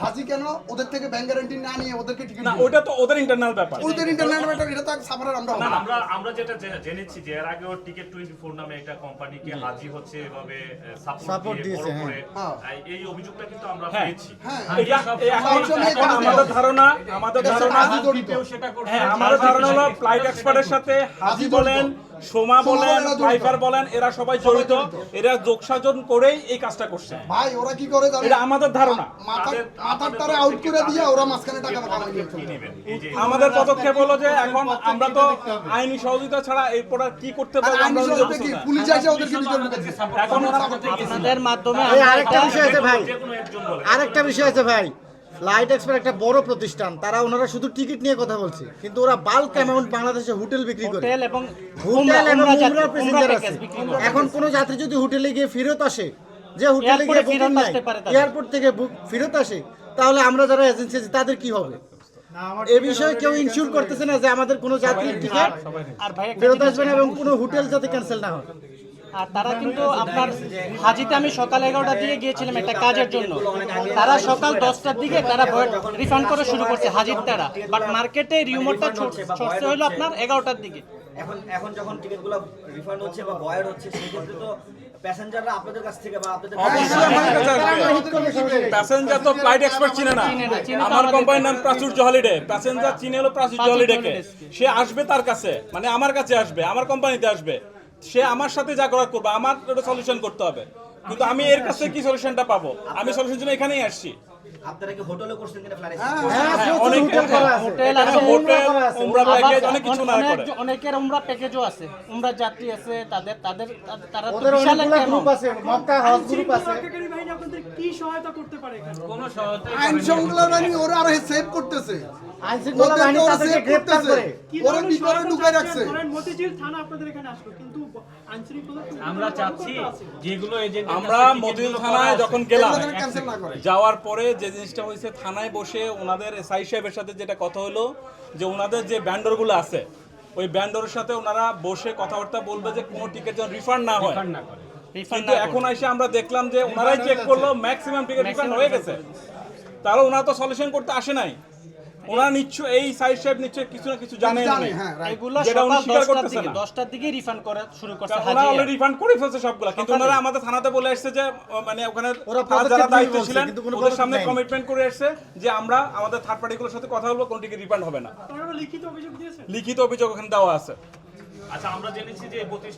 হাজি কেন? ওদের থেকে ব্যাংক গ্যারান্টি না নিয়ে ওদেরকে টিকিট না ওটা তো ওদের ইন্টারনাল ব্যাপার। ওদের ইন্টারনেট ব্যাটার এটা তো সাফারের আমরা না। আমরা আমরা যেটা জেনেছি যে এর আগেও টিকেট টোয়েন্টি ফোর নামে একটা কোম্পানিকে হাজি হচ্ছে এভাবে সাপোর্ট দিয়েছে, হ্যাঁ। হ্যাঁ। এই অভিযোগটা কিন্তু আমরা হ্যাঁ। পেয়েছি। হ্যাঁ। এখন আমাদের ধারণা আমাদের ধারণা হাজি জড়িত। হ্যাঁ আমাদের ধারণা হলো ফ্লাইট এক্সপার্টের সাথে হাজি বলেন সোমা বলেন এরা বলেন এরা সবাই জড়িত। এরা যোগসাজন করেই এই কাজটা করছে। ভাই ওরা কি করে এটা আমাদের ধারণা। মাথার তারে আউট করে দিয়ে ওরা মাঝখানে টাকা আমাদের পদক্ষেপ হলো যে এখন আমরা তো আইনি সহযোগিতা ছাড়া এরপর আর কি করতে আইনি আমরা নিজে সহযোগিতা কি? পুলিশ এসে ওদেরকে। এখন আপনাদের মাধ্যমে আরেকটা বিষয় আছে ভাই। আরেকটা বিষয় আছে ভাই। লাইট এক্সপার্ট একটা বড় প্রতিষ্ঠান। তারা ওনারা শুধু টিকিট নিয়ে কথা বলছে। কিন্তু ওরা বাল্ক অ্যামাউন্ট বাংলাদেশে হোটেল বিক্রি করে। হোটেল এবং হোটেল এবং উমরা যাত্রী- উমরা উমরা প্যাসেঞ্জার আছে। এখন কোন যাত্রী যদি হোটেলে গিয়ে ফেরত আসে যে হোটেলে গিয়ে বুকিং নাই। এয়ারপোর্ট থেকে বুক ফেরত আসে তাহলে আমরা যারা এজেন্সি আছি তাদের কি হবে? এ বিষয়ে কেউ ইনশিওর করতেছে না যে আমাদের কোনো যাত্রীর টিকিট ফেরত আসবে না এবং কোনো হোটেল যাতে ক্যান্সেল না হয়। আর তারা কিন্তু আপনার হাজিতে আমি সকাল এগারোটা দিকে গিয়েছিলাম একটা কাজের জন্য। তারা সকাল দশটার দিকে তারা রিফান্ড করে শুরু করছে হাজির তারা। বাট মার্কেটে রিউমারটা ছড়ছে হলো আপনার এগারোটার দিকে। এখন এখন যখন টিকিটগুলো রিফান্ড হচ্ছে বা বয়ার হচ্ছে সেক্ষেত্রে তো প্যাসেঞ্জাররা আপনাদের কাছ থেকে বা আপনাদের অবশ্যই আমার কাছে আসবে। প্যাসেঞ্জার তো ফ্লাইট এক্সপার্ট চিনে না। আমার কোম্পানির নাম প্রাচুর্য হলিডে প্যাসেঞ্জার চিনে হলো প্রাচুর্য প্রাচুর্য হলিডেকে সে আসবে তার কাছে। মানে আমার কাছে আসবে আমার কোম্পানিতে আসবে। সে আমার সাথে যা করার করবে আমার ওটা সলিউশন করতে হবে। কিন্তু আমি এর কাছে কি সলিউশনটা পাবো? আমি সলিউশন জন্য এখানেই আসছি। আপনারা কি হোটেলে করছেন কিনা ফ্লাইট অনেক- হোটেল আছে হোটেল আছে, হোটেল করা আছে। উমরা প্যাকেজ অনেক কিছু না করে। অনেকের উমরা প্যাকেজও আছে। উমরা যাত্রী আছে তাদের তাদের তারা তো বিশাল একটা গ্রুপ আছে মক্কা হজ গ্রুপ আছে। আপনাদের কি সহায়তা করতে পারে এখানে? আইন শৃঙ্খলা বাহিনী ওরা আরও সেভ করতেছে। আমরা চাচ্ছি যেগুলো আমরা মতিউল থানায় যখন গেলাম। যাওয়ার পরে যে জিনিসটা হয়েছে থানায় বসে ওনাদের এসআই সাহেবের সাথে যেটা কথা হলো যে ওনাদের যে ব্যান্ডরগুলো আছে ওই ব্যান্ডরের সাথে ওনারা বসে কথাবার্তা বলবে যে কোনো টিকিট যেন রিফান্ড না হয়। না কিন্তু এখন এসে আমরা দেখলাম যে ওনারাই চেক করল ম্যাক্সিমাম টিকিট রিফান্ড হয়ে গেছে। তাহলে ওনারা তো সলিউশন করতে আসে নাই। ওনারা নিশ্চয় এই সাইড সাহেব নিশ্চয় কিছু না কিছু জানেন জানে হ্যাঁ এগুলো যেটা উনি স্বীকার করতেছে দিকে না। দশটার দিকে রিফান্ড করা শুরু করছে ওরা অলরেডি রিফান্ড করে ফেলছে সবগুলা। কিন্তু ওনারা আমাদের থানাতে বলে আসছে যে মানে ওখানে ওরা যারা দায়িত্ব ছিলেন ওদের সামনে। কমিটমেন্ট করে আসছে যে আমরা আমাদের থার্ড পার্টিগুলোর সাথে কথা বলব কোন টিকিট রিফান্ড হবে না। লিখিত অভিযোগ দিয়েছেন। লিখিত অভিযোগ ওখানে দেওয়া আছে। আচ্ছা আমরা জেনেছি যে প্রতিষ্ঠান